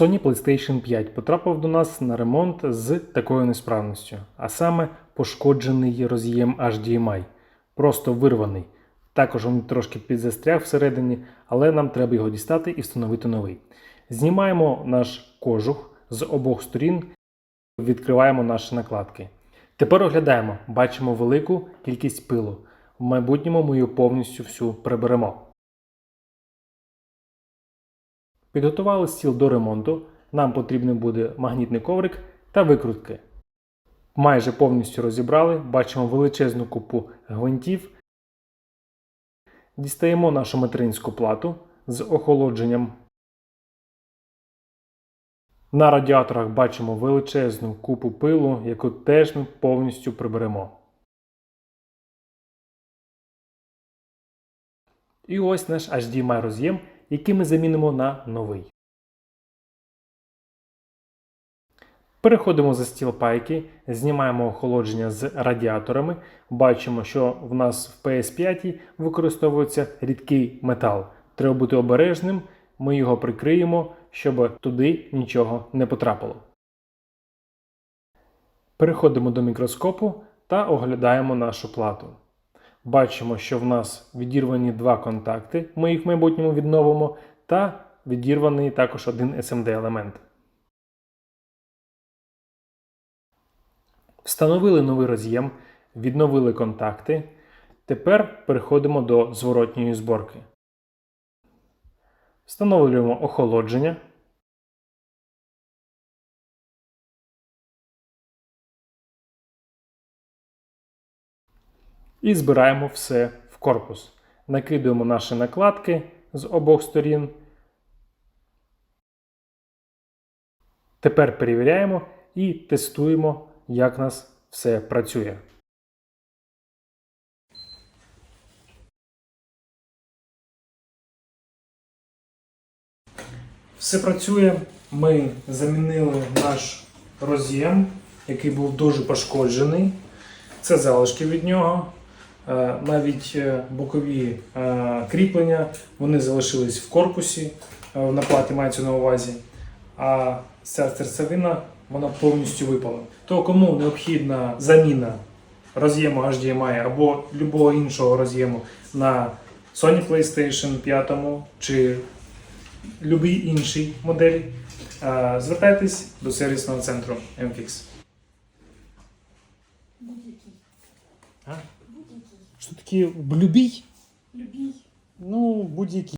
Sony PlayStation 5 потрапив до нас на ремонт з такою несправністю, а саме пошкоджений роз'єм HDMI, просто вирваний. Також він трошки підзастряг всередині, але нам треба його дістати і встановити новий. Знімаємо наш кожух з обох сторін, відкриваємо наші накладки. Тепер оглядаємо, бачимо велику кількість пилу. В майбутньому ми її повністю всю приберемо. Підготували стіл до ремонту. Нам потрібен буде магнітний коврик та викрутки. Майже повністю розібрали, бачимо величезну купу гвинтів. Дістаємо нашу материнську плату з охолодженням. На радіаторах бачимо величезну купу пилу, яку теж ми повністю приберемо. І ось наш HDMI роз'єм, який ми замінимо на новий. Переходимо за стіл пайки, знімаємо охолодження з радіаторами. Бачимо, що в нас в PS5 використовується рідкий метал. Треба бути обережним, ми його прикриємо, щоб туди нічого не потрапило. Переходимо до мікроскопу та оглядаємо нашу плату. Бачимо, що в нас відірвані два контакти, ми їх в майбутньому відновимо, та відірваний також один SMD елемент. Встановили новий роз'єм, відновили контакти. Тепер переходимо до зворотньої зборки. Встановлюємо охолодження. І збираємо все в корпус. Накидуємо наші накладки з обох сторін. Тепер перевіряємо і тестуємо, як у нас все працює. Все працює. Ми замінили наш роз'єм, який був дуже пошкоджений. Це залишки від нього. Е, Навіть е, бокові е, кріплення вони залишились в корпусі, е, на платі мається на увазі. А ця серцевина вона повністю випала. То кому необхідна заміна роз'єму HDMI або будь-якого іншого роз'єму на Sony PlayStation 5 чи будь-якій іншій моделі, звертайтесь до сервісного центру MFix. Будь-який. Що таке блюбій? Любій. Ну, будь-який.